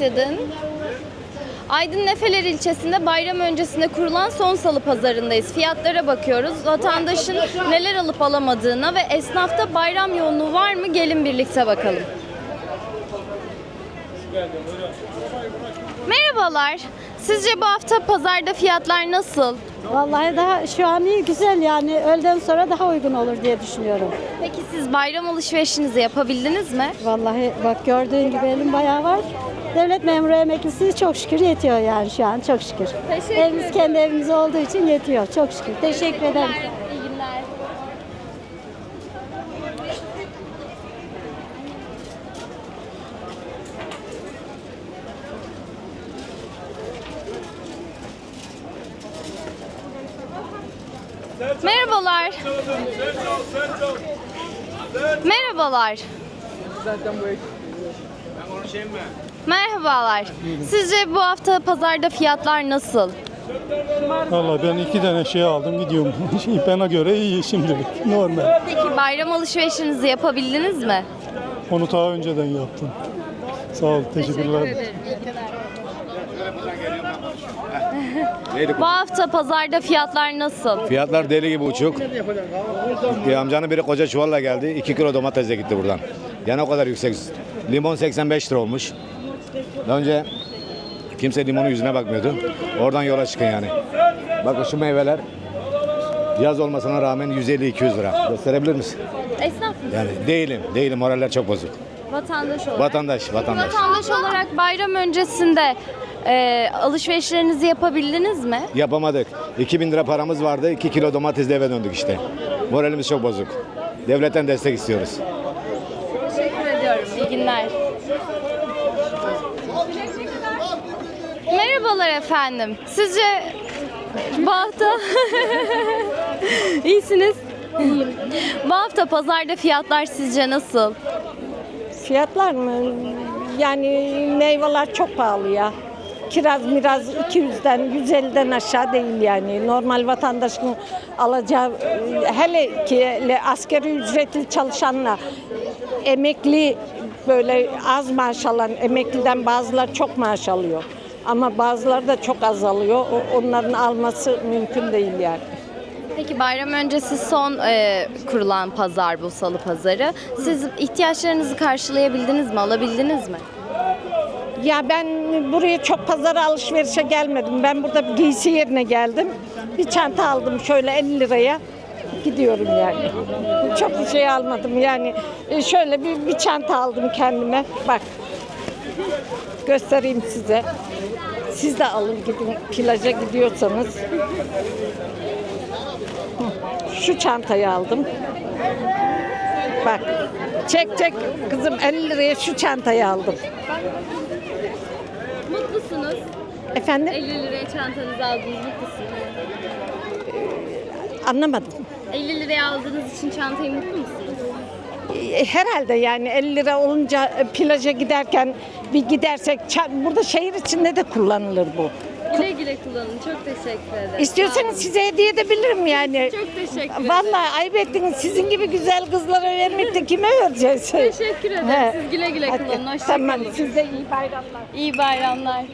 başladın. Aydın Nefeler ilçesinde bayram öncesinde kurulan son salı pazarındayız. Fiyatlara bakıyoruz. Vatandaşın neler alıp alamadığına ve esnafta bayram yoğunluğu var mı? Gelin birlikte bakalım. Merhabalar. Sizce bu hafta pazarda fiyatlar nasıl? Vallahi daha şu an iyi güzel yani öğleden sonra daha uygun olur diye düşünüyorum. Peki siz bayram alışverişinizi yapabildiniz mi? Vallahi bak gördüğün gibi elim bayağı var. Devlet memuru emeklisi çok şükür yetiyor yani şu an çok şükür. Teşekkür Evimiz kendi evimiz olduğu için yetiyor çok şükür. Teşekkür ederim. İyi günler. Merhabalar. Merhabalar. Merhabalar. Sizce bu hafta pazarda fiyatlar nasıl? Valla ben iki tane şey aldım gidiyorum. Bana göre iyi şimdilik. Normal. Peki bayram alışverişinizi yapabildiniz mi? Onu daha önceden yaptım. Sağ ol. Teşekkürler. Bu hafta pazarda fiyatlar nasıl? Fiyatlar deli gibi uçuk. Bir amcanın biri koca çuvalla geldi. 2 kilo domatesle gitti buradan. Yani o kadar yüksek. Limon 85 lira olmuş. Daha önce kimse limonun yüzüne bakmıyordu. Oradan yola çıkın yani. Bakın şu meyveler yaz olmasına rağmen 150-200 lira. Gösterebilir misin? Esnaf mı? Yani değilim. Değilim. Moraller çok bozuk. Vatandaş olarak. Vatandaş, vatandaş. Vatandaş olarak bayram öncesinde e, alışverişlerinizi yapabildiniz mi? Yapamadık. 2000 lira paramız vardı. 2 kilo domatesle eve döndük işte. Moralimiz çok bozuk. Devletten destek istiyoruz. Teşekkür ediyorum. İyi günler. Merhabalar efendim. Sizce bu hafta iyisiniz? bu hafta pazarda fiyatlar sizce nasıl? Fiyatlar mı? Yani meyveler çok pahalı ya. Kiraz miraz 200'den 150'den aşağı değil yani. Normal vatandaşın alacağı hele ki askeri ücretli çalışanla emekli böyle az maaş alan emekliden bazılar çok maaş alıyor. Ama bazıları da çok az alıyor. O- Onların alması mümkün değil yani. Peki bayram öncesi son e, kurulan pazar bu salı pazarı. Siz ihtiyaçlarınızı karşılayabildiniz mi? Alabildiniz mi? Ya ben buraya çok pazara alışverişe gelmedim. Ben burada giysi yerine geldim. Bir çanta aldım şöyle 50 liraya. Gidiyorum yani. Çok bir şey almadım yani. E, Şöyle bir, bir çanta aldım kendime. Bak. Göstereyim size. Siz de alın gidin plaja gidiyorsanız. Şu çantayı aldım. Bak. Çek çek kızım 50 liraya şu çantayı aldım. Mutlusunuz. Efendim? 50 liraya çantanızı aldınız. Mutlusunuz. Anlamadım. 50 liraya aldığınız için çantayı mutlu musunuz? E, Herhalde yani 50 lira olunca e, plaja giderken bir gidersek burada şehir içinde de kullanılır bu. Güle güle kullanın. Çok teşekkür ederim. İstiyorsanız size hediye edebilirim yani. Çok teşekkür ederim. Vallahi ayıp ettiniz. Sizin gibi güzel kızlara vermeyip de kime vereceğiz? Teşekkür ederim. He. Siz güle güle Hadi, kullanın. Hoşça Tamam kalın. size iyi bayramlar. İyi bayramlar.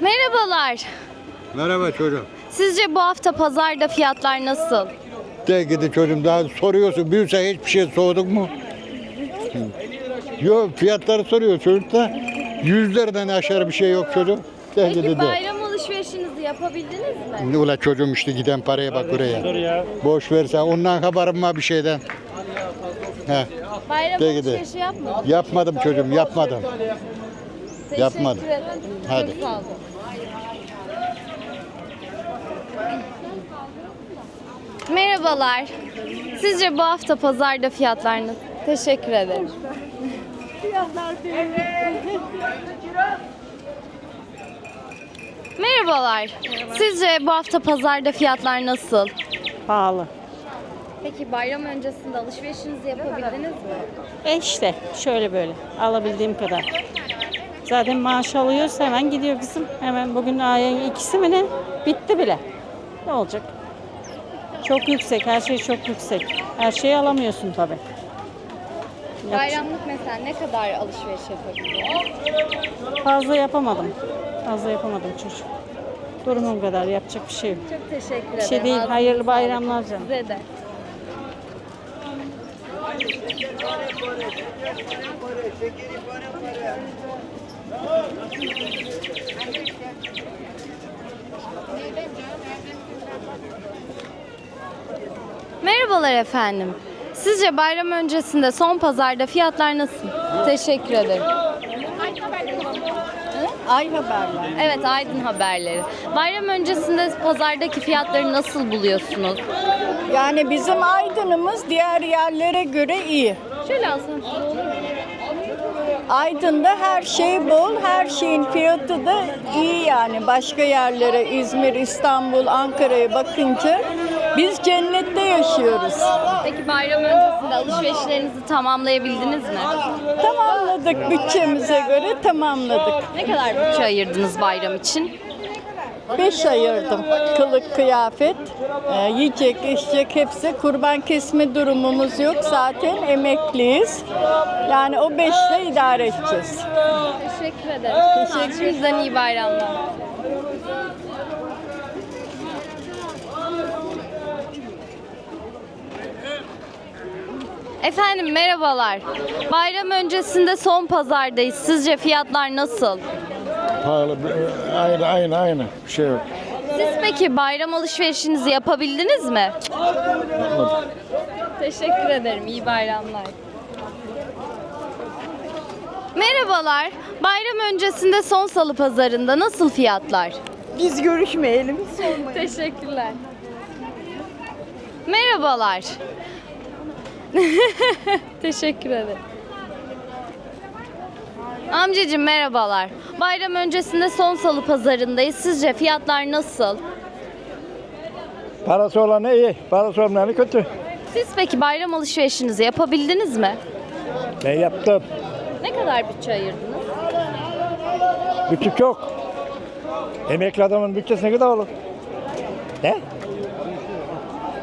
Merhabalar. Merhaba çocuğum. Sizce bu hafta pazarda fiyatlar nasıl? De gidi çocuğum daha soruyorsun. Büyürse hiçbir şey sorduk mu? Yok fiyatları soruyor çocuk da yüzlerden aşağı bir şey yok çocuğum. De gidi Peki de. bayram alışverişinizi yapabildiniz mi? Ula çocuğum işte giden paraya bak buraya. Boş versen ondan haberim var bir şeyden. He, Bayram De gidi. alışverişi yapmadınız. yapmadım çocuğum yapmadım. Teşekkür yapmadım. ederim. Hadi. Çok sağ olun. Merhabalar. Sizce bu hafta pazarda fiyatlar nasıl? Teşekkür ederim. Merhabalar. Sizce bu hafta pazarda fiyatlar nasıl? Pahalı. Peki bayram öncesinde alışverişinizi yapabildiniz mi? E işte şöyle böyle alabildiğim kadar. Zaten maaş alıyoruz hemen gidiyor kızım. Hemen bugün ayın ikisi mi ne? Bitti bile. Ne olacak? Çok yüksek, her şey çok yüksek. Her şeyi alamıyorsun tabii. Bayramlık mesela ne kadar alışveriş yapabiliyor? Fazla yapamadım. Fazla yapamadım çocuk. Durumum kadar yapacak bir şey yok. Çok teşekkür ederim. Bir şey değil. Ağzınıza Hayırlı sağlık. bayramlar canım. Size de. Merhabalar efendim. Sizce bayram öncesinde son pazarda fiyatlar nasıl? Teşekkür ederim. Ay haberler. Evet Aydın haberleri. Bayram öncesinde pazardaki fiyatları nasıl buluyorsunuz? Yani bizim Aydın'ımız diğer yerlere göre iyi. Şöyle alsam? Aydın'da her şey bol, her şeyin fiyatı da iyi yani. Başka yerlere İzmir, İstanbul, Ankara'ya bakınca biz cennette yaşıyoruz. Peki bayram öncesinde alışverişlerinizi tamamlayabildiniz mi? Tamamladık bütçemize göre tamamladık. Ne kadar bütçe ayırdınız bayram için? Beş ayırdım. Kılık, kıyafet, e, yiyecek, içecek hepsi. Kurban kesme durumumuz yok. Zaten emekliyiz. Yani o beşle idare edeceğiz. Teşekkür ederim. Teşekkür Şimdiden iyi bayramlar. Efendim merhabalar. Bayram öncesinde son pazardayız. Sizce fiyatlar nasıl? Pahalı. Aynı aynı aynı. Bir şey yok. Siz peki bayram alışverişinizi yapabildiniz mi? Teşekkür ederim. İyi bayramlar. Merhabalar. Bayram öncesinde son salı pazarında nasıl fiyatlar? Biz görüşmeyelim. Teşekkürler. Merhabalar. Teşekkür ederim. Amcacığım merhabalar. Bayram öncesinde son salı pazarındayız. Sizce fiyatlar nasıl? Parası olanı iyi, parası olmayanı kötü. Siz peki bayram alışverişinizi yapabildiniz mi? Ben yaptım. Ne kadar bütçe ayırdınız? Bütçe çok. Emekli adamın bütçesi ne kadar olur? Ne?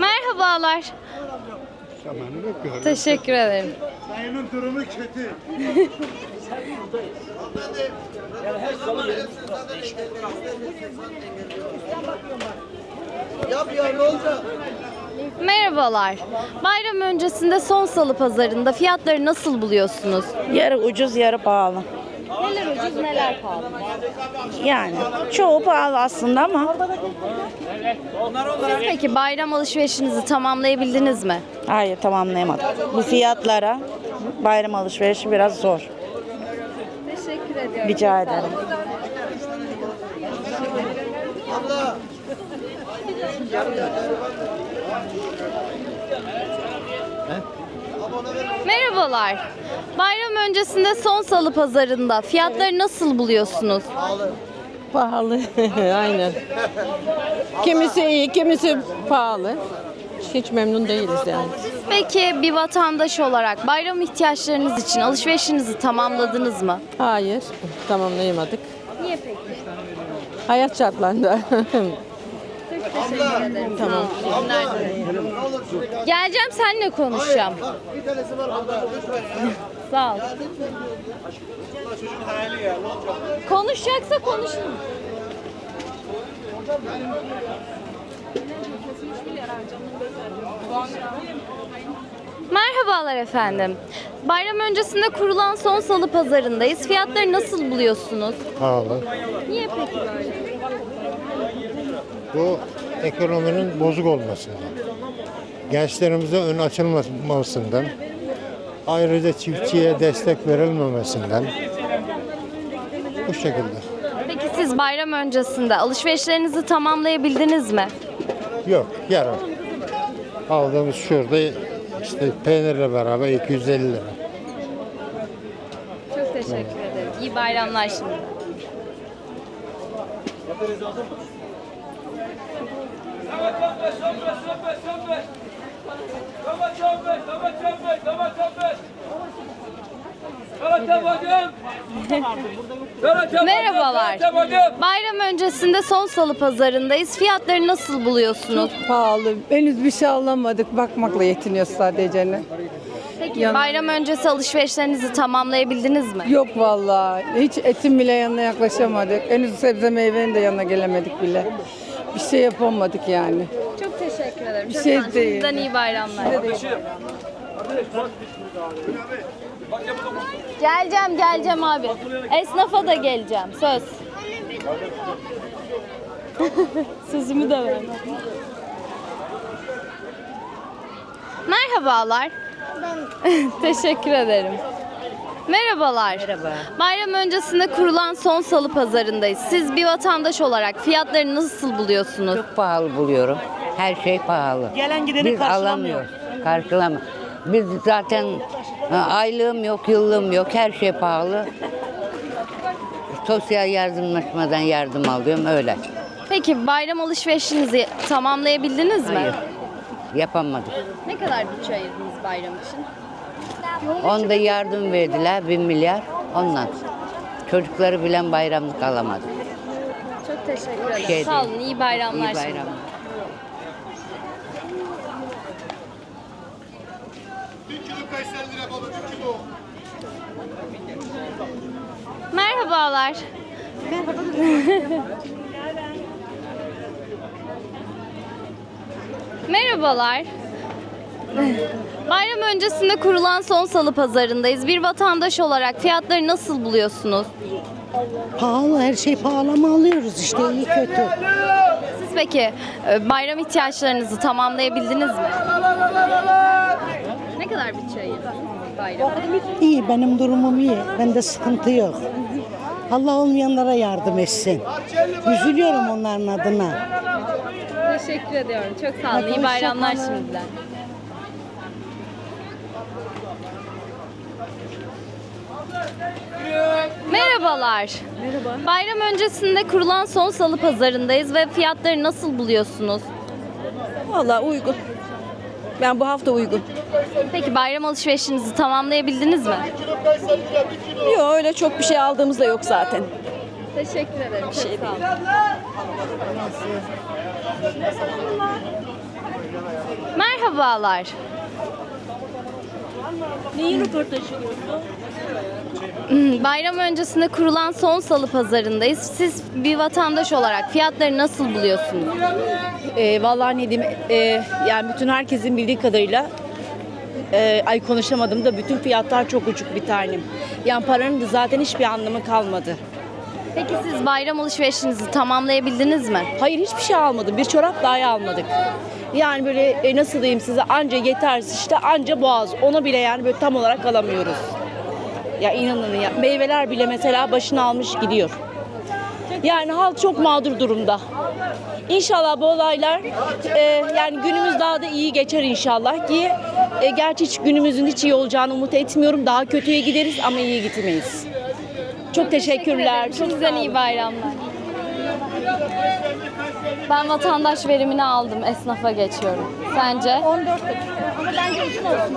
Merhabalar. Teşekkür ederim. Dayının durumu kötü. Merhabalar. Bayram öncesinde son salı pazarında fiyatları nasıl buluyorsunuz? Yarı ucuz yarı pahalı. Neler ucuz neler pahalı? Yani çoğu pahalı aslında ama Siz peki bayram alışverişinizi tamamlayabildiniz mi? hayır tamamlayamadık. Bu fiyatlara bayram alışverişi biraz zor. Teşekkür ediyorum. Rica ederim. Merhabalar. Bayram öncesinde son salı pazarında fiyatları nasıl buluyorsunuz? Pahalı. Aynen. Kimisi iyi, kimisi pahalı. Hiç memnun değiliz yani. Peki bir vatandaş olarak bayram ihtiyaçlarınız için alışverişinizi tamamladınız mı? Hayır, tamamlayamadık. Niye peki? Hayat şartlarında. Teşekkür ederim. Tamam. Günler dilerim. Geleceğim seninle konuşacağım. Sağ ol. Konuşacaksa konuşun. Merhabalar efendim. Bayram öncesinde kurulan son salı pazarındayız. Fiyatları nasıl buluyorsunuz? Pahalı. Niye peki böyle? Bu ekonominin bozuk olmasından. Gençlerimize ön açılmamasından. Ayrıca çiftçiye destek verilmemesinden. Bu şekilde. Peki siz bayram öncesinde alışverişlerinizi tamamlayabildiniz mi? Yok yarın. Aldığımız şurada işte peynirle beraber 250 lira. Çok teşekkür ederim. İyi bayramlar şimdi. Merhabalar. Bayram öncesinde son salı pazarındayız. Fiyatları nasıl buluyorsunuz? Pahalı. Henüz bir şey alamadık. Bakmakla yetiniyoruz sadece. ne. Peki Yan- bayram öncesi alışverişlerinizi tamamlayabildiniz mi? Yok vallahi. Hiç etin bile yanına yaklaşamadık. Henüz sebze meyvenin de yanına gelemedik bile. Bir şey yapamadık yani. Çok teşekkür ederim. Bir Çok şey sağ olun. değil. Şimdiden iyi bayramlar. Geleceğim, geleceğim abi. Esnafa da geleceğim. Söz. Sözümü de ver. Merhabalar. Teşekkür ederim. Merhabalar. Merhaba. Bayram öncesinde kurulan son salı pazarındayız. Siz bir vatandaş olarak fiyatları nasıl buluyorsunuz? Çok pahalı buluyorum. Her şey pahalı. Gelen gideni Biz alamıyoruz. Karşılama. Biz zaten ha, aylığım yok, yıllığım yok. Her şey pahalı. Sosyal yardımlaşmadan yardım alıyorum öyle. Peki bayram alışverişinizi tamamlayabildiniz mi? Hayır. Yapamadık. Ne kadar bütçe ayırdınız bayram için? Onda yardım verdiler bir milyar. Ondan. Çocukları bilen bayramlık alamadı. Çok teşekkür ederim. şey Sağ değil. olun. İyi bayramlar. İyi şimdi. bayramlar. Merhabalar. Merhabalar. Bayram öncesinde kurulan son salı pazarındayız. Bir vatandaş olarak fiyatları nasıl buluyorsunuz? Pahalı her şey pahalı ama alıyoruz işte iyi kötü. Siz peki e, bayram ihtiyaçlarınızı tamamlayabildiniz mi? Ne kadar bütçe ayırdınız bayram? İyi benim durumum iyi. Bende sıkıntı yok. Allah olmayanlara yardım etsin. Üzülüyorum onların adına. Teşekkür ediyorum. Çok sağ olun. İyi bayramlar şimdiden. Merhabalar. Merhaba. Bayram öncesinde kurulan son salı pazarındayız ve fiyatları nasıl buluyorsunuz? Vallahi uygun. Ben bu hafta uygun. Peki bayram alışverişinizi tamamlayabildiniz mi? Yok öyle çok bir şey aldığımız da yok zaten. Teşekkür ederim. Çok sağ olun. Merhabalar. Neyin röportajı Hmm, Bayram öncesinde kurulan son salı pazarındayız. Siz bir vatandaş olarak fiyatları nasıl buluyorsunuz? Ee, vallahi ne diyeyim, e, yani bütün herkesin bildiği kadarıyla e, ay konuşamadım da bütün fiyatlar çok uçuk bir tanem. Yani paranın da zaten hiçbir anlamı kalmadı. Peki siz bayram alışverişinizi tamamlayabildiniz mi? Hayır hiçbir şey almadım. Bir çorap dahi almadık. Yani böyle e, nasıl diyeyim size anca yetersiz işte anca boğaz. Ona bile yani böyle tam olarak alamıyoruz. Ya inanın ya meyveler bile mesela başını almış gidiyor. Yani halk çok mağdur durumda. İnşallah bu olaylar e, yani günümüz daha da iyi geçer inşallah ki e, gerçi hiç günümüzün hiç iyi olacağını umut etmiyorum. Daha kötüye gideriz ama iyi gitmeyiz. Çok teşekkürler. Çok Şimdiden iyi bayramlar. Ben vatandaş verimini aldım. Esnafa geçiyorum. Sence? 14 dakika. Ama bence uzun olsun.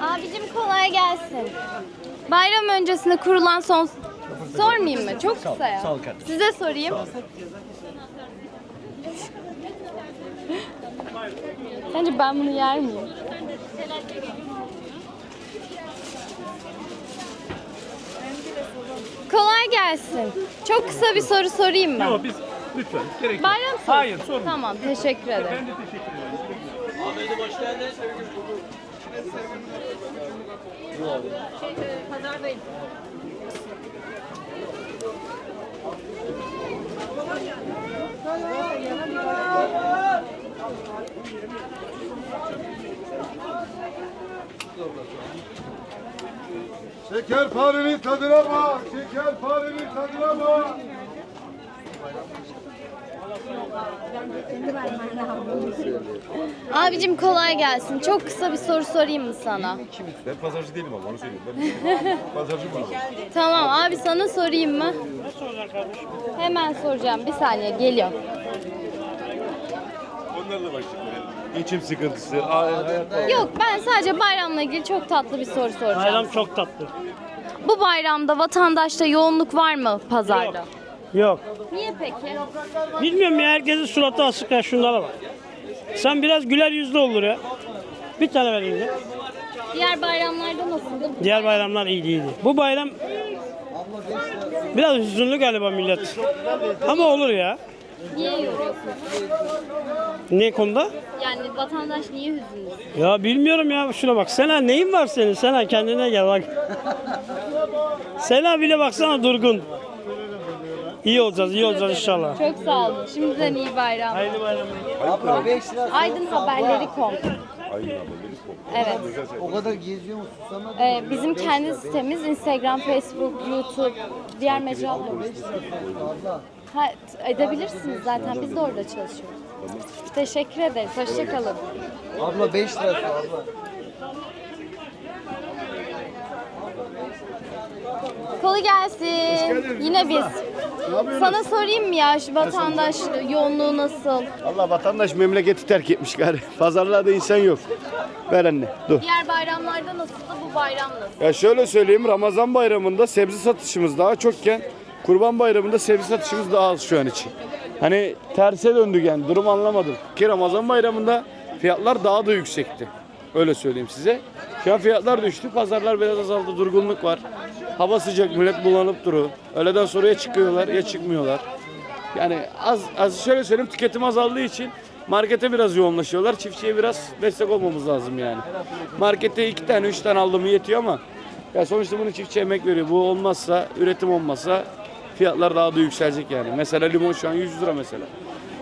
Abicim kolay gelsin. Bayram öncesinde kurulan son... Sormayayım mı? Çok kısa ya. Size sorayım. Bence ben bunu yer miyim? Kolay gelsin. Çok kısa bir soru sorayım mı? Yok biz lütfen gerek yok. Bayram sorusu. Hayır sorma. Tamam teşekkür ederim. Ben de teşekkür ederim. Pazardayım. Şekerparenin tadına bak. Şekerparenin tadına bak. Abicim kolay gelsin. Çok kısa bir soru sorayım mı sana? Ben pazarcı değilim ama onu söyleyeyim. Ben pazarcı mı? Tamam abi sana sorayım mı? Hemen soracağım. Bir saniye geliyor. Onlarla başlayalım. Geçim sıkıntısı, hayat pahalı. Yok ben sadece bayramla ilgili çok tatlı bir soru soracağım. Bayram çok tatlı. Bu bayramda vatandaşta yoğunluk var mı pazarda? Yok. Niye peki? Bilmiyorum ya herkesin suratı asık ya şunlara bak. Sen biraz güler yüzlü olur ya. Bir tane vereyim ya. Diğer bayramlarda nasıldı? Diğer bayramlar iyiydi iyiydi. Bu bayram biraz hüzünlü galiba millet. Ama olur ya. Niye yoruyorsunuz? Ne konuda? Yani vatandaş niye hüzünlü? Ya bilmiyorum ya şuna bak. Sena neyin var senin? Sena kendine gel bak. Sena bile baksana durgun. İyi olacağız, iyi olacağız inşallah. Çok sağ olun. Şimdiden iyi bayram. Hayırlı bayramlar. Aydın Haberleri.com Evet. O kadar geziyor musun sana? Ee, bizim kendi sitemiz Instagram, Facebook, YouTube, diğer mecralar. Ha, edebilirsiniz zaten. Biz de orada çalışıyoruz. Teşekkür ederiz. Hoşçakalın. Abla 5 lirası abla. Kolay gelsin. Yine biz. Sana sorayım mı ya şu vatandaş yoğunluğu nasıl? Allah vatandaş memleketi terk etmiş gari. Pazarlarda insan yok. Ver anne dur. Diğer bayramlarda nasıldı? Bu bayram nasıl? Ya şöyle söyleyeyim Ramazan bayramında sebze satışımız daha çokken Kurban bayramında sebze satışımız daha az şu an için. Hani terse döndük yani durum anlamadım. Ki Ramazan bayramında fiyatlar daha da yüksekti. Öyle söyleyeyim size. Şu an fiyatlar düştü. Pazarlar biraz azaldı. Durgunluk var. Hava sıcak. Millet bulanıp duruyor. Öğleden sonra ya çıkıyorlar ya çıkmıyorlar. Yani az, az şöyle söyleyeyim tüketim azaldığı için markete biraz yoğunlaşıyorlar. Çiftçiye biraz destek olmamız lazım yani. Markette iki tane üç tane aldım yetiyor ama ya sonuçta bunu çiftçi emek veriyor. Bu olmazsa, üretim olmazsa fiyatlar daha da yükselecek yani. Mesela limon şu an 100 lira mesela.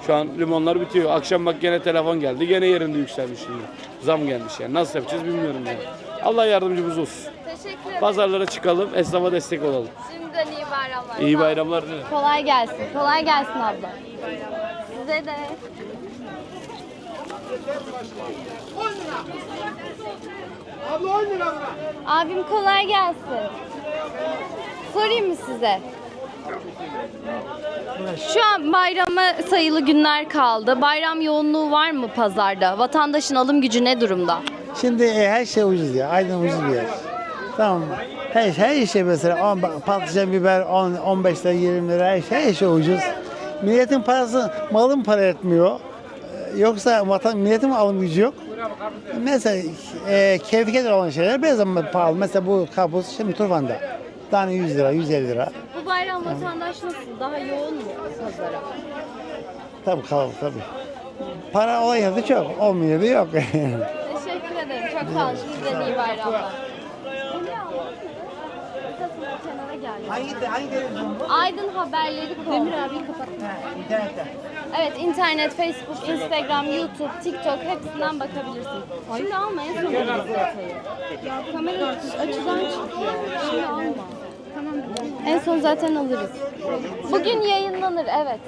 Şu an limonlar bitiyor. Akşam bak gene telefon geldi. Gene yerinde yükselmiş şimdi. Zam gelmiş yani. Nasıl yapacağız bilmiyorum yani. Allah yardımcımız olsun. Teşekkür ederim. Pazarlara çıkalım, esnafa destek olalım. Şimdiden iyi bayramlar. İyi bayramlar dilerim. Kolay gelsin. Kolay gelsin abla. Size de. Abim kolay gelsin. Sorayım mı size? Şu an bayrama sayılı günler kaldı. Bayram yoğunluğu var mı pazarda? Vatandaşın alım gücü ne durumda? Şimdi e, her şey ucuz ya. Aydın ucuz bir yer. Tamam mı? Her, her şey mesela on, patlıcan biber 10, 15 lira 20 lira her şey, her şey ucuz. Milletin parası malın para etmiyor. Ee, Yoksa vatan, milletin alım gücü yok. Mesela e, keyfiyetle olan şeyler biraz ama pahalı. Mesela bu karpuz şimdi turfanda. Tane 100 lira, 150 lira. Bu bayram vatandaş nasıl? Daha yoğun mu pazara? Tabii kalabalık tabii. Para olan yerde çok, olmuyor da yok. Teşekkür ederim. Çok sağ olun. Şimdiden iyi bayramlar. hangi, hangi televizyon bu? Aydın haberleri Demir abi kapat. İnternette. Evet internet, Facebook, Instagram, YouTube, TikTok hepsinden bakabilirsin. Şimdi alma en son detayı. Kamera açıdan çıkıyor. Şimdi alma. En son zaten alırız. Bugün yayınlanır evet.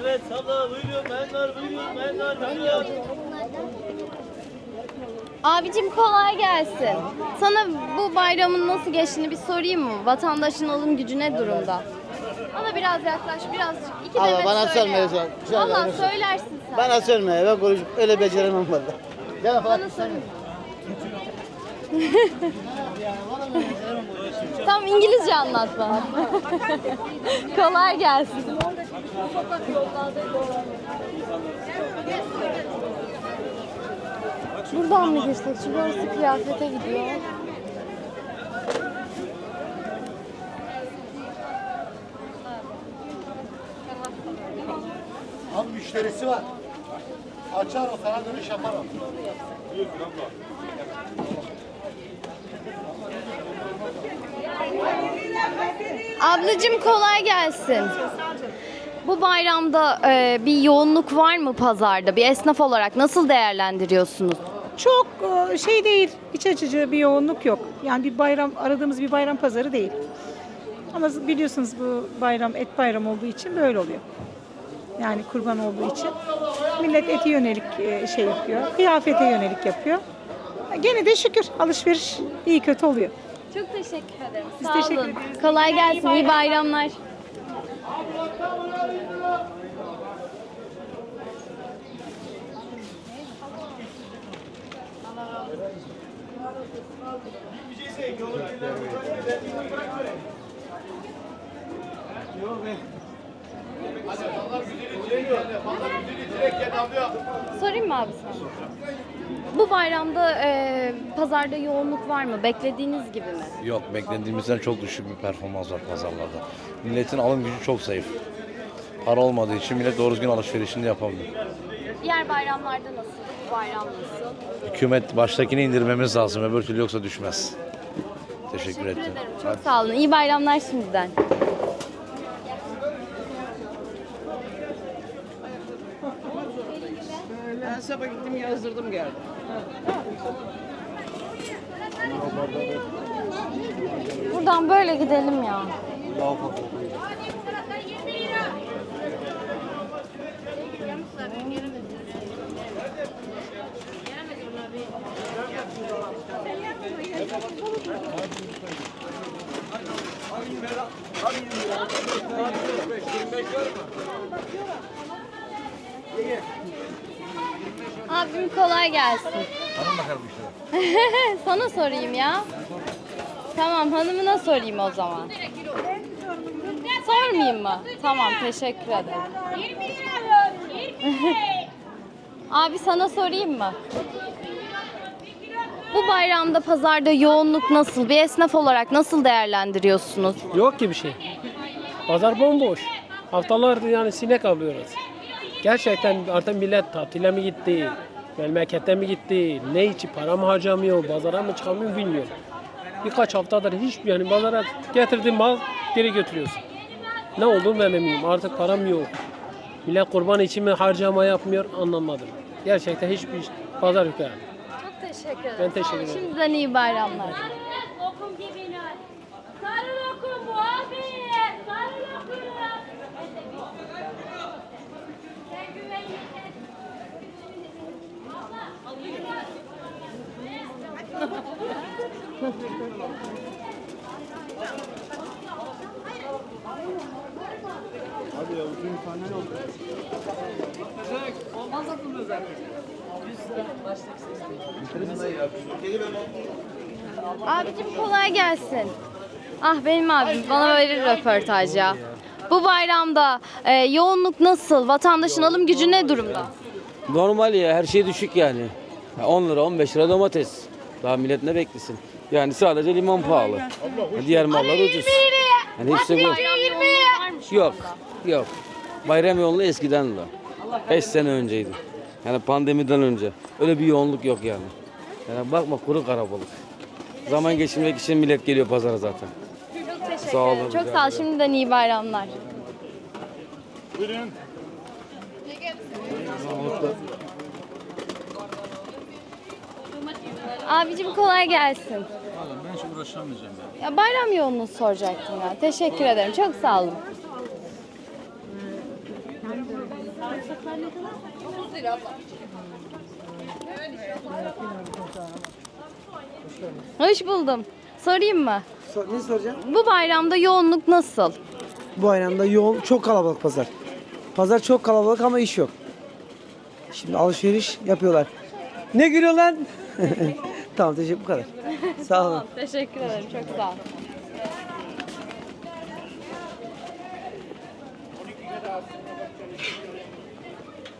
Evet abla buyurun benler buyurun benler benler. Abicim kolay gelsin. Sana bu bayramın nasıl geçtiğini bir sorayım mı? Vatandaşın alım gücü ne durumda? Bana biraz yaklaş, birazcık. İki Abla, demet bana söyle. sorma, söyle. Söyle, Valla söyle. söylersin sen. Bana söyleme ben konuş öyle beceremem valla. Gel Bana söyle. Tamam İngilizce anlat bana. Kolay gelsin. Buradan mı girsek? Çünkü orası kıyafete gidiyor. Müşterisi var. Açar o sana dönüş yapar o. Ablacığım kolay gelsin. Bu bayramda e, bir yoğunluk var mı pazarda? Bir esnaf olarak nasıl değerlendiriyorsunuz? Çok e, şey değil, iç açıcı bir yoğunluk yok. Yani bir bayram, aradığımız bir bayram pazarı değil. Ama biliyorsunuz bu bayram et bayram olduğu için böyle oluyor. Yani kurban olduğu için. Millet eti yönelik e, şey yapıyor, kıyafete yönelik yapıyor. Gene de şükür alışveriş iyi kötü oluyor. Çok teşekkür ederim. Biz Sağ teşekkür olun. ederiz. Kolay gelsin. İyi bayramlar. Sorayım mı abi sana? Bu bayramda e, pazarda yoğunluk var mı? Beklediğiniz gibi mi? Yok beklediğimizden çok düşük bir performans var pazarlarda. Milletin alım gücü çok zayıf. Para olmadığı için millet doğru düzgün alışverişini yapamıyor. Diğer bayramlarda nasıl? Bu bayram nasıl? Hükümet baştakini indirmemiz lazım öbür türlü yoksa düşmez. Teşekkür, Teşekkür ederim. Çok sağ olun. İyi bayramlar şimdiden. Ben sabah gittim yazdırdım geldim. Buradan böyle gidelim ya. Abim kolay gelsin. Hanım bakalım işte. Sana sorayım ya. Tamam hanımına sorayım o zaman. Sormayayım mı? Tamam teşekkür ederim. Abi sana sorayım mı? Bu bayramda pazarda yoğunluk nasıl? Bir esnaf olarak nasıl değerlendiriyorsunuz? Yok ki bir şey. Pazar bomboş. Haftalardır yani sinek alıyoruz. Gerçekten artık millet tatile mi gitti? Memlekete mi gitti? Ne için para mı harcamıyor? Pazara mı çıkamıyor bilmiyorum. Birkaç haftadır hiç yani pazara getirdiğim mal geri götürüyorsun. Ne olduğunu ben eminim. Artık param yok. Millet kurban için mi harcama yapmıyor anlamadım. Gerçekten hiçbir pazar yok yani. Çok teşekkür ederim. Ben teşekkür ederim. Şimdiden iyi bayramlar. Abicim kolay gelsin. Ah benim abim bana verir röportaj ya. Bu bayramda e, yoğunluk nasıl? Vatandaşın alım gücü ne durumda? Normal ya her şey düşük yani. Ya 10 lira 15 lira domates. Daha millet ne beklesin? Yani sadece limon pahalı. Diğer mallar ucuz. Yani hepsi bu. Yok. Yok. Bayram yoğunluğu eskiden de. 5 sene önceydi. Yani pandemiden önce. Öyle bir yoğunluk yok yani. Yani bakma kuru karabalık. Zaman geçirmek için millet geliyor pazara zaten. Çok teşekkür Sağ olun, ederim. Çok sağ ol. ederim. Şimdiden iyi bayramlar. Buyurun. Abicim kolay gelsin. Ben hiç uğraşamayacağım ya. Ya bayram yoğunluğu soracaktım ya. Teşekkür ederim. Çok sağ olun. Hoş buldum. Sorayım mı? Ne soracağım? Bu bayramda yoğunluk nasıl? Bu bayramda yoğun, çok kalabalık pazar. Pazar çok kalabalık ama iş yok. Şimdi alışveriş yapıyorlar. Ne gülüyor lan? tamam teşekkür bu kadar. Sağ olun. Tamam, teşekkür ederim. Çok sağ ol.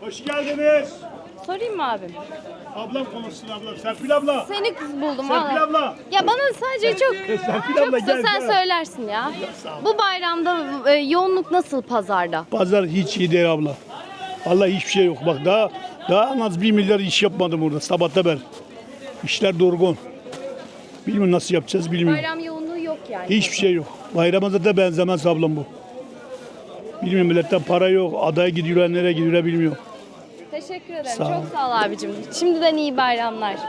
Hoş geldiniz. Sorayım mı abim? Ablam konuşsun ablam. Serpil abla. Seni kız buldum Serpil valla. abla. Ya bana sadece çok Serpil çok abla, kısa gel, sen gel. söylersin ya. Bu bayramda e, yoğunluk nasıl pazarda? Pazar hiç iyi değil abla. Vallahi hiçbir şey yok. Bak daha daha en az bir milyar iş yapmadım burada sabahta ben. İşler durgun. Bilmiyorum nasıl yapacağız bilmiyorum. Bayram yoğunluğu yok yani. Hiçbir şey yok. Bayrama da benzemez ablam bu. Bilmiyorum milletten para yok. Adaya gidiyorlar nereye gidiyorlar bilmiyorum. Teşekkür ederim. Sağ ol. Çok sağ ol abicim. Şimdiden iyi bayramlar. Sen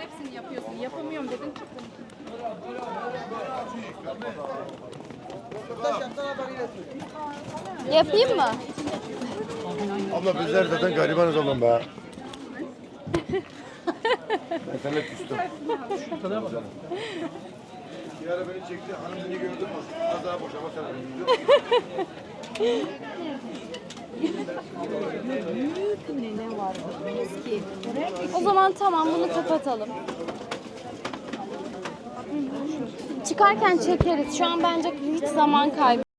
hepsini yapıyorsun. Yapamıyorum dedin. Yapayım mı? Abla bizler zaten garibanız oğlum be. Ben seninle küstüm. Bir ara beni çekti, hanım beni gördü. Az daha boşama sen. O zaman tamam bunu kapatalım. Çıkarken çekeriz. Şu an bence hiç zaman kaybı.